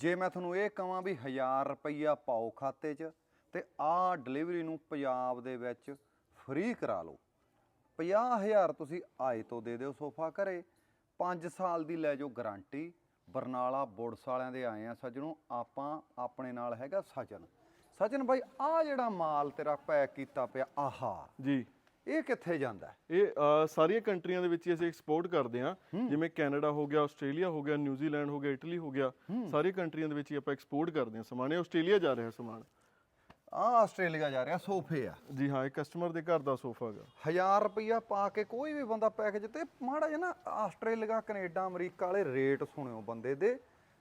ਜੇ ਮੈਂ ਤੁਹਾਨੂੰ ਇਹ ਕਹਾਂ ਵੀ 1000 ਰੁਪਈਆ ਪਾਓ ਖਾਤੇ 'ਚ, ਤੇ ਆਹ ਡਿਲੀਵਰੀ ਨੂੰ ਪੰਜਾਬ ਦੇ ਵਿੱਚ ਫ੍ਰੀ ਕਰਾ ਲਓ। 50000 ਤੁਸੀਂ ਆਏ ਤੋਂ ਦੇ ਦਿਓ ਸੋਫਾ ਘਰੇ 5 ਸਾਲ ਦੀ ਲੈ ਜਾਓ ਗਾਰੰਟੀ ਬਰਨਾਲਾ ਬੁੜਸ ਵਾਲਿਆਂ ਦੇ ਆਏ ਆ ਸੱਜਣੋ, ਆਪਾਂ ਆਪਣੇ ਨਾਲ ਹੈਗਾ ਸਜਨ ਸਜਨ ਬਾਈ, ਆਹ ਜਿਹੜਾ ਮਾਲ ਤੇਰਾ ਪੈਕ ਕੀਤਾ ਪਿਆ, ਆਹਾ। ਜੀ। ਇਹ ਕਿੱਥੇ ਜਾਂਦਾ? ਇਹ ਸਾਰੀਆਂ ਕੰਟਰੀਆਂ ਦੇ ਵਿੱਚ ਹੀ ਅਸੀਂ ਐਕਸਪੋਰਟ ਕਰਦੇ ਹਾਂ। ਜਿਵੇਂ ਕੈਨੇਡਾ ਹੋ ਗਿਆ ਆਸਟ੍ਰੇਲੀਆ ਹੋ ਗਿਆ ਨਿਊਜ਼ੀਲੈਂਡ ਹੋ ਗਿਆ ਇਟਲੀ ਹੋ ਗਿਆ। ਸਾਰੀ ਕੰਟਰੀਆਂ ਦੇ ਵਿੱਚ ਹੀ ਆਪਾਂ ਐਕਸਪੋਰਟ ਕਰਦੇ ਹਾਂ ਸਮਾਨ। ਇਹ ਆਸਟ੍ਰੇਲੀਆ ਜਾ ਰਿਹਾ ਸਮਾਨ। ਆਹ ਆਸਟ੍ਰੇਲੀਆ ਜਾ ਰਿਹਾ ਸੋਫੇ ਆ। ਜੀ ਹਾਂ ਇਹ ਕਸਟਮਰ ਦੇ ਘਰ ਦਾ ਸੋਫਾ ਹੈਗਾ। 1000 ਰੁਪਈਆ ਪਾ ਕੇ ਕੋਈ ਵੀ ਬੰਦਾ ਪੈਕੇਜ ਤੇ ਮਾੜਾ ਜਿਹਾ ਨਾ ਆਸਟ੍ਰੇਲੀਆ ਕੈਨੇਡਾ ਅਮਰੀਕਾ ਵਾਲੇ ਰੇਟ ਸੁਣਿਓ ਬੰਦੇ ਦੇ।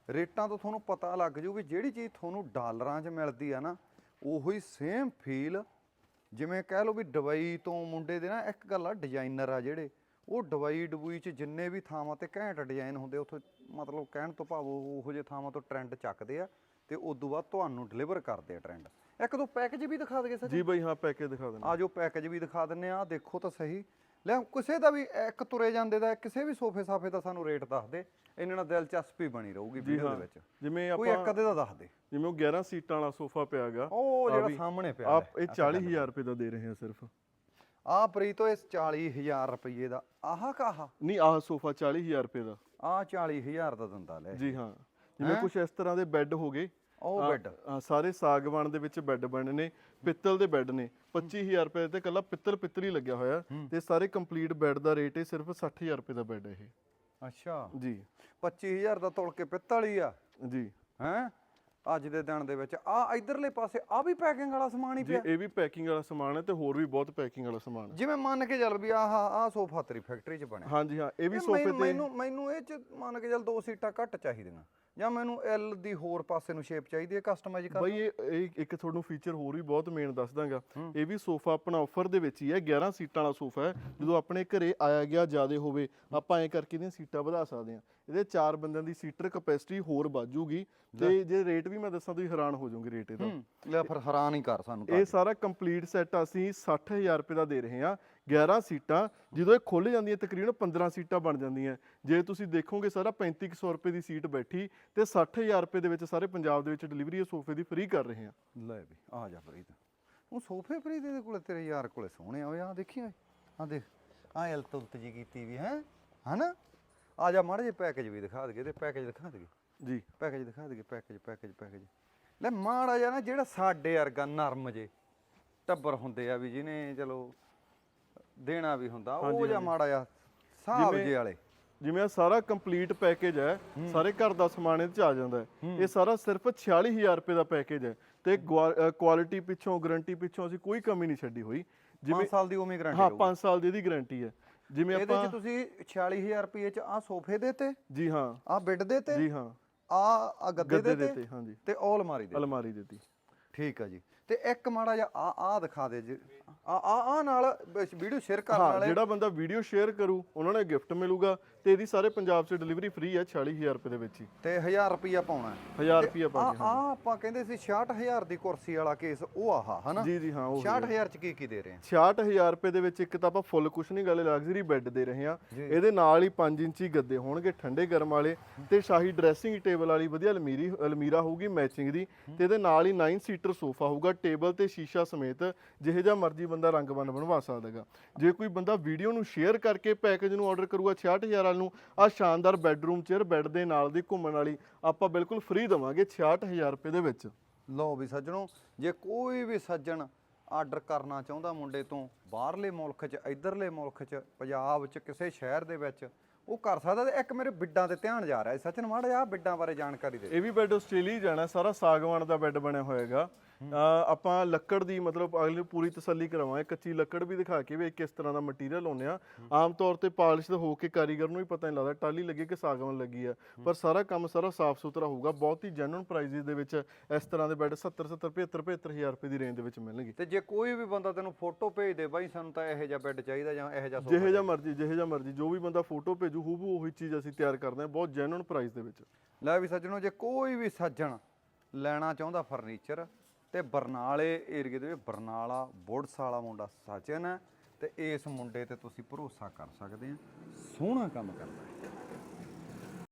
ਰੇਟਾਂ ਤੋਂ ਤੁਹਾਨੂੰ ਪਤਾ ਲੱਗ ਜੂ ਵੀ ਜਿਹੜੀ ਚੀਜ਼ ਤੁਹਾਨੂੰ ਡਾਲਰਾਂ 'ਚ ਮਿਲਦੀ ਆ ਨਾ ਉਹੀ ਸੇਮ ਫੀਲ ਜਿਵੇਂ ਕਹਿ ਲਓ ਵੀ ਦੁਬਈ ਤੋਂ ਮੁੰਡੇ ਦੇ ਨਾ ਇੱਕ ਗੱਲ ਆ ਡਿਜ਼ਾਈਨਰ ਆ ਜਿਹੜੇ ਉਹ ਦੁਬਈ ਡਬੂਈ 'ਚ ਜਿੰਨੇ ਵੀ ਥਾਵਾਂ ਤੇ ਘੈਂਟ ਡਿਜ਼ਾਈਨ ਹੁੰਦੇ ਉੱਥੋਂ ਮਤਲਬ ਕਹਿਣ ਤੋਂ ਭਾਵ ਉਹ ਜਿਹੇ ਥਾਵਾਂ ਤੋਂ ਟ੍ਰੈਂਡ ਚੱਕਦੇ ਆ ਤੇ ਉਦੋਂ ਬਾਅਦ ਤੁਹਾਨੂੰ ਡਿਲੀਵਰ ਕਰਦੇ ਆ ਟ੍ਰੈਂਡ ਇੱਕ ਦੋ ਪੈਕੇਜ ਵੀ ਦਿਖਾ ਦਗੇ ਸਰ ਜੀ ਬਈ ਹਾਂ ਪੈਕੇਜ ਦਿਖਾ ਦੇਣਾ ਆ। ਜੋ ਪੈਕੇਜ ਵੀ ਦਿਖਾ ਦਿੰਨੇ ਆ ਦੇਖੋ ਤਾਂ ਸਹੀ। ਲੈ ਕਿਸੇ ਦਾ ਵੀ ਇੱਕ ਤੁਰੇ ਜਾਂਦੇ ਦਾ ਕਿਸੇ ਵੀ ਸੋਫੇ ਸਾਫੇ ਦਾ ਸਾਨੂੰ ਰੇਟ ਦੱਸ ਦੇ। ਇਹਨਾਂ ਨਾਲ ਦਿਲਚਸਪੀ ਬਣੀ ਰਹੂਗੀ ਵੀਡੀਓ ਦੇ ਵਿੱਚ। ਜਿਵੇਂ ਕੋਈ ਆਪਾਂ ਇੱਕ ਅੱਧੇ ਦਾ ਦੱਸ ਦੇ। ਜਿਵੇਂ ਉਹ 11 ਸੀਟਾਂ ਵਾਲਾ ਸੋਫਾ ਪਿਆ ਹੈਗਾ ਉਹ ਜਿਹੜਾ ਸਾਹਮਣੇ ਪਿਆ ਆਪ ਇਹ 40000 ਰੁਪਏ ਦਾ ਦੇ ਰਹੇ ਹਾਂ ਸਿਰਫ। ਆ ਪ੍ਰੀਤੋ ਇਸ 40000 ਰੁਪਏ ਦਾ। ਆਹ ਕਾਹਾ? ਨਹੀਂ ਆਹ ਸੋਫਾ 40000 ਰੁਪਏ ਦਾ। ਆ 40000 ਦਾ ਦਿੰਦਾ ਲੈ। ਜੀ ਹਾਂ। ਜਿਵੇਂ ਕੁਝ ਇਸ ਤਰ੍ਹਾਂ ਦੇ ਬੈੱਡ ਹੋ ਗਏ ਉਹ ਬੈੱਡ ਸਾਰੇ ਸਾਗਵਾਨ ਦੇ ਵਿੱਚ ਬੈੱਡ ਬਣੇ ਨੇ ਪਿੱਤਲ ਦੇ ਬੈੱਡ ਨੇ। 25000 ਰੁਪਏ ਤੇ ਕੱਲਾ ਪਿੱਤਲ ਹੀ ਲੱਗਿਆ ਹੋਇਆ। ਤੇ ਸਾਰੇ ਕੰਪਲੀਟ ਬੈੱਡ ਦਾ ਰੇਟ ਹੈ ਸਿਰਫ 60000 ਰੁਪਏ ਦਾ ਬੈੱਡ ਇਹ। ਅੱਛਾ। ਜੀ। 25000 ਦਾ ਤੋਲ ਕੇ ਪਿੱਤਲ ਹੀ ਆ। ਜੀ। ਹੈ? ਅੱਜ ਦੇ ਦਿਨ ਦੇ ਵਿੱਚ। ਆ ਇਧਰਲੇ ਪਾਸੇ ਆ ਵੀ ਪੈਕਿੰਗ ਵਾਲਾ ਸਮਾਨ ਹੀ ਜੀ ਪਿਆ। ਇਹ ਵੀ ਪੈਕਿੰਗ ਵਾਲਾ ਸਮਾਨ ਹੈ ਤੇ ਹੋਰ ਵੀ ਬਹੁਤ ਪੈਕਿੰਗ ਵਾਲਾ ਸਮਾਨ ਹੈ। ਜਿਵੇਂ ਮੰਨ ਕੇ ਚੱਲ ਵੀ ਆਹ ਆਹ ਸੋਫਾ ਤੇਰੀ ਫੈਕਟਰੀ 'ਚ ਬਣਿਆ। ਹਾਂਜੀ ਹਾਂ ਇਹ ਵੀ ਇਹ ਸੋਫੇ ਮੈਨੂੰ- ਤੇ ਮੈਨੂੰ ਮੈਨੂੰ ਇਹ ਚ ਮੰਨ ਕੇ ਚੱਲ ਦੋ ਸੀਟਾਂ ਘੱਟ ਚਾਹੀਦੀਆਂ। ਜਾਂ ਮੈਨੂੰ ਐਲ ਦੀ ਹੋਰ ਪਾਸੇ ਨੂੰ ਸ਼ੇਪ ਚਾਹੀਦੀ ਹੈ ਕਸਟਮਾਈਜ਼ ਕਰ ਬਈ ਇਹ ਇਹ ਇੱਕ ਤੁਹਾਨੂੰ ਫੀਚਰ ਹੋਰ ਵੀ ਬਹੁਤ ਮੇਨ ਦੱਸ ਦਾਂਗਾ। ਇਹ ਵੀ ਸੋਫਾ ਆਪਣਾ ਆਫਰ ਦੇ ਵਿੱਚ ਹੀ ਹੈ 11 ਸੀਟਾਂ ਵਾਲਾ ਸੋਫਾ ਹੈ। ਜਦੋਂ ਆਪਣੇ ਘਰੇ ਆਇਆ ਗਿਆ ਜ਼ਿਆਦੇ ਹੋਵੇ ਆਪਾਂ ਐ ਕਰਕੇ ਇਹਦੀਆਂ ਸੀਟਾਂ ਵਧਾ ਸਕਦੇ ਹਾਂ। ਇਹਦੇ ਚਾਰ ਬੰਦਿਆਂ ਦੀ ਸੀਟਰ ਕਪੈਸਿਟੀ ਹੋਰ ਵੱਜੂਗੀ ਤੇ ਜੇ ਰੇਟ ਵੀ ਮੈਂ ਦੱਸਾਂ ਤੁਸੀਂ ਹੈਰਾਨ ਹੋ ਜਾਓਗੇ ਰੇਟ ਇਹਦਾ। ਲੈ ਫਿਰ ਹੈਰਾਨ ਹੀ ਕਰ ਸਾਨੂੰ ਇਹ ਸਾਰਾ ਕੰਪਲੀਟ ਸੈੱਟ ਅਸੀਂ 60000 ਰੁਪਏ ਦਾ ਦੇ ਰਹੇ ਹਾਂ। 11 ਸੀਟਾਂ ਜਦੋਂ ਇਹ ਖੁੱਲ ਜਾਂਦੀਆਂ ਤਕਰੀਬਨ 15 ਸੀਟਾਂ ਬਣ ਜਾਂਦੀਆਂ। ਜੇ ਤੁਸੀਂ ਦੇਖੋਗੇ ਸਾਰਾ 3500 ਰੁਪਏ ਦੀ ਸੀਟ ਬੈਠੀ ਤੇ 60000 ਰੁਪਏ ਦੇ ਵਿੱਚ ਸਾਰੇ ਪੰਜਾਬ ਦੇ ਵਿੱਚ ਡਿਲੀਵਰੀ ਇਹ ਸੋਫੇ ਦੀ ਫ੍ਰੀ ਕਰ ਰਹੇ ਹਾਂ ਲੈ ਵੀ ਆ ਜਾ ਪ੍ਰੀਤ। ਉਹ ਸੋਫੇ ਪ੍ਰੀਤ ਦੇ ਕੋਲੇ ਤੇਰੇ ਯਾਰ ਕੋਲੇ ਸੋਹਣੇ ਆ ਆ ਦੇਖੀ ਆ ਦੇਖ ਆ ਐਲ ਤੁਲਤ ਜੀ ਕੀਤੀ ਵੀ ਹੈ ਹਨਾ? ਆ ਜਾ ਮਾੜੇ ਜੇ ਪੈਕੇਜ ਵੀ ਦਿਖਾ ਦਈਏ ਤੇ ਪੈਕੇਜ ਦਿਖਾ ਦਈਏ। ਜੀ। ਪੈਕੇਜ ਦਿਖਾ ਦਈਏ ਪੈਕੇਜ ਪੈਕੇਜ ਪੈਕੇਜ ਲੈ ਮਾੜਾ ਜਿਹਾ ਨਾ ਜਿਹੜਾ ਸਾਡੇ ਵਰਗਾ ਨਰਮ ਜੇ ਟੱਬਰ ਹੁੰਦੇ ਆ ਵੀ ਜਿਹਨੇ ਚਲੋ ਦੇਣਾ ਵੀ ਹੁੰਦਾ ਉਹ ਜਿਹਾ ਮਾੜਾ ਜਿਹਾ ਸਾਹਬ ਜਿਵੇਂ- ਜੇ ਵਾਲੇ। ਜਿਵੇਂ ਸਾਰਾ ਕੰਪਲੀਟ ਪੈਕੇਜ ਹੈ ਸਾਰੇ ਘਰ ਦਾ ਸਮਾਨ ਇਹਦੇ ਚ ਆ ਜਾਂਦਾ ਹੈ। ਇਹ ਸਾਰਾ ਸਿਰਫ 46000 ਰੁਪਏ ਦਾ ਪੈਕੇਜ ਹੈ ਤੇ ਕੁਆਲਿਟੀ ਪਿੱਛੋਂ ਗਾਰੰਟੀ ਪਿੱਛੋਂ ਅਸੀਂ ਕੋਈ ਕਮੀ ਨਹੀਂ ਛੱਡੀ ਹੋਈ। 5 ਸਾਲ ਦੀ ਉਮੀ ਗਾਰੰਟੀ ਹਾਂ 5 ਸਾਲ ਦੀ ਇਹਦੀ ਗਾਰੰਟੀ ਹੈ। ਜਿਵੇਂ ਇਹਦੇ ਆਪਾਂ ਚ ਤੁਸੀਂ 46000 ਰੁਪਏ ਚ ਆ ਸੋਫੇ ਦੇਤੇ ਜੀ ਹਾਂ। ਆ ਬੈੱਡ ਦੇਤੇ ਜੀ ਹਾਂ। ਆ ਆ ਗੱਦੇ ਦੇਤੇ ਦਿੱਤੇ ਹਾਂਜੀ। ਤੇ ਉਹ ਅਲਮਾਰੀ ਦੇ ਅਲਮਾਰੀ ਦਿੱਤੀ। ਠੀਕ ਆ ਜੀ। ਤੇ ਇੱਕ ਮਾੜਾ ਜਿਹਾ ਆ ਆ ਦਿਖਾ ਦੇ ਜੀ। ਆ ਆ ਆ ਨਾਲ ਵੀਡੀਓ ਸ਼ੇਅਰ ਕਰਨ ਹਾਂ ਵਾਲੇ ਜਿਹੜਾ ਬੰਦਾ ਵੀਡੀਓ ਸ਼ੇਅਰ ਕਰੂ ਉਹਨਾਂ ਨੂੰ ਗਿਫਟ ਮਿਲੂਗਾ ਤੇ ਇਹਦੀ ਸਾਰੇ ਪੰਜਾਬ 'ਚ ਡਿਲੀਵਰੀ ਫ੍ਰੀ ਹੈ 46000 ਰੁਪਏ ਦੇ ਵਿੱਚ ਹੀ। ਤੇ 1000 ਰੁਪਿਆ ਪਾਉਣਾ 1000 ਰੁਪਏ ਆ ਪਾ ਆ ਆਪਾਂ ਕਹਿੰਦੇ ਸੀ 66000 ਦੀ ਕੁਰਸੀ ਵਾਲਾ ਕੇਸ ਉਹ ਆਹਾ ਹਨਾ? ਜੀ ਜੀ ਹਾਂ ਉਹ 66000 ਚ ਕੀ ਕੀ ਦੇ ਰਹੇ ਆ? 66000 ਰੁਪਏ ਦੇ ਵਿੱਚ ਇੱਕ ਤਾਂ ਆਪਾਂ ਫੁੱਲ ਕੁਸ਼ਨਿੰਗ ਵਾਲੇ ਲਗਜ਼ਰੀ ਬੈੱਡ ਦੇ ਰਹੇ ਹਾਂ ਇਹਦੇ ਨਾਲ ਹੀ 5 ਇੰਚੀ ਗੱਦੇ ਹੋਣਗੇ ਠੰਡੇ ਗਰਮ ਵਾਲੇ। ਤੇ ਸ਼ਾਹੀ ਡਰੈਸਿੰਗ ਟੇਬਲ ਵਾਲੀ ਵਧੀਆ ਅਲਮੀਰੀ ਅਲਮੀਰਾ ਹੋਊਗੀ ਮੈਚਿੰਗ ਦੀ। ਤੇ ਇਹਦੇ ਨਾਲ ਹੀ 9 ਸੀਟਰ ਸੋਫਾ ਹੋਊਗਾ ਟੇਬਲ ਤੇ ਸ਼ੀਸ਼ਾ ਸਮੇਤ ਜਿਹੇ ਜਿਹਾ ਮਰਜ਼ੀ ਬੰਦਾ ਰੰਗ ਬੰਨ ਬਣਵਾ ਸਕਦਾਗਾ। ਜੇ ਕੋਈ ਬੰਦਾ ਵੀਡੀਓ ਨੂੰ ਸ਼ੇਅਰ ਕਰਕੇ ਪੈਕੇਜ ਨੂੰ ਆਰਡਰ ਕਰੂਗਾ 66000 ਵਾਲ ਨੂੰ ਆ ਸ਼ਾਨਦਾਰ ਬੈੱਡਰੂਮ ਚੇਅਰ ਬੈੱਡ ਦੇ ਨਾਲ ਦੀ ਘੁੰਮਣ ਵਾਲੀ ਆਪਾਂ ਬਿਲਕੁਲ ਫ੍ਰੀ ਦਵਾਂਗੇ 66000 ਰੁਪਏ ਦੇ ਵਿੱਚ। ਲਓ ਵੀ ਸੱਜਣੋ ਜੇ ਕੋਈ ਵੀ ਸੱਜਣ ਆਰਡਰ ਕਰਨਾ ਚਾਹੁੰਦਾ ਮੁੰਡੇ ਤੋਂ ਬਾਹਰਲੇ ਮੁਲਕ 'ਚ ਇਧਰਲੇ ਮੁਲਕ 'ਚ ਪੰਜਾਬ 'ਚ ਕਿਸੇ ਸ਼ਹਿਰ ਦੇ ਵਿੱਚ ਉਹ ਕਰ ਸਕਦਾ ਤੇ ਇੱਕ ਮੇਰੇ ਬਿੱਡਾਂ ਤੇ ਧਿਆਨ ਜਾ ਰਿਹਾ ਸੀ। ਸੱਜਣ ਮਾੜਾ ਜਿਹਾ ਆਹ ਬਿੱਡਾਂ ਬਾਰੇ ਜਾਣਕਾਰੀ ਦੇ ਇਹ ਵੀ ਬੈੱਡ ਆਸਟ੍ਰੇਲੀਆ ਜਾਣਾ ਸਾਰਾ ਸਾਗਵਾਨ ਦਾ ਬੈੱਡ ਬਣਿਆ ਹੋਏਗਾ ਆਪਾਂ ਲੱਕੜ ਦੀ ਮਤਲਬ ਅਗਲੇ ਨੂੰ ਪੂਰੀ ਤਸੱਲੀ ਕਰਵਾਵਾਂਗੇ ਕੱਚੀ ਲੱਕੜ ਵੀ ਦਿਖਾ ਕੇ ਵੀ ਇਹ ਕਿਸ ਤਰ੍ਹਾਂ ਦਾ ਮਟੀਰੀਅਲ ਹੋਣੇ ਆ ਆਮ ਤੌਰ ਤੇ ਪਾਲਿਸ਼ ਹੋ ਕੇ ਕਾਰੀਗਰ ਨੂੰ ਹੀ ਪਤਾ ਨਹੀਂ ਲੱਗਦਾ ਟਾਲੀ ਲੱਗੀ ਕਿ ਸਾਗਵਾਨ ਲੱਗੀ ਆ। ਪਰ ਸਾਰਾ ਕੰਮ ਸਾਰਾ ਸਾਫ਼ ਸੁਥਰਾ ਹੋਊਗਾ ਬਹੁਤ ਹੀ ਜੈਨੂਨ ਪ੍ਰਾਈਸਿਸ ਦੇ ਵਿੱਚ ਇਸ ਤਰ੍ਹਾਂ ਦੇ ਬੈੱਡ 70 70 75 75000 ਰੁਪਏ ਦੀ ਰੇਂਜ ਦੇ ਵਿੱਚ ਮਿਲਣਗੇ। ਤੇ ਜੇ ਕੋਈ ਵੀ ਬੰਦਾ ਤੈਨੂੰ ਫੋਟੋ ਭੇਜ ਦੇ ਬਾਈ ਸਾਨੂੰ ਤਾਂ ਇਹੋ ਜਿਹਾ ਬੈੱਡ ਚਾਹੀਦਾ ਜਾਂ ਇਹੋ ਜਿਹਾ ਜਿਹੇ ਜਿਹਾ ਮਰਜ਼ੀ ਜਿਹੇ ਜਿਹਾ ਮਰਜ਼ੀ ਜੋ ਵੀ ਬੰਦਾ ਫੋਟੋ ਭੇਜੂ ਹੂਬੂ ਉਹੀ ਚੀਜ਼ ਅਸੀਂ ਤਿਆਰ ਕਰਦੇ ਹਾਂ ਬਹੁਤ ਜੈਨੂਨ ਪ੍ਰਾਈਸ ਦੇ ਵਿੱਚ। ਲੈ ਵੀ ਸੱਜਣੋ ਜੇ ਕੋਈ ਵੀ ਸੱਜਣ ਲੈਣਾ ਚਾਹੁੰਦਾ ਫਰਨੀਚਰ ਤੇ ਬਰਨਾਲੇ ਏਰੀਏ ਦੇ ਵਿੱਚ ਬਰਨਾਲਾ ਬੁੜਸ ਵਾਲਾ ਮੁੰਡਾ ਸਚਨ ਹੈ ਤੇ ਇਸ ਮੁੰਡੇ ਤੇ ਤੁਸੀਂ ਭਰੋਸਾ ਕਰ ਸਕਦੇ ਆ ਸੋਹਣਾ ਕੰਮ ਕਰਦਾ ਹੈ।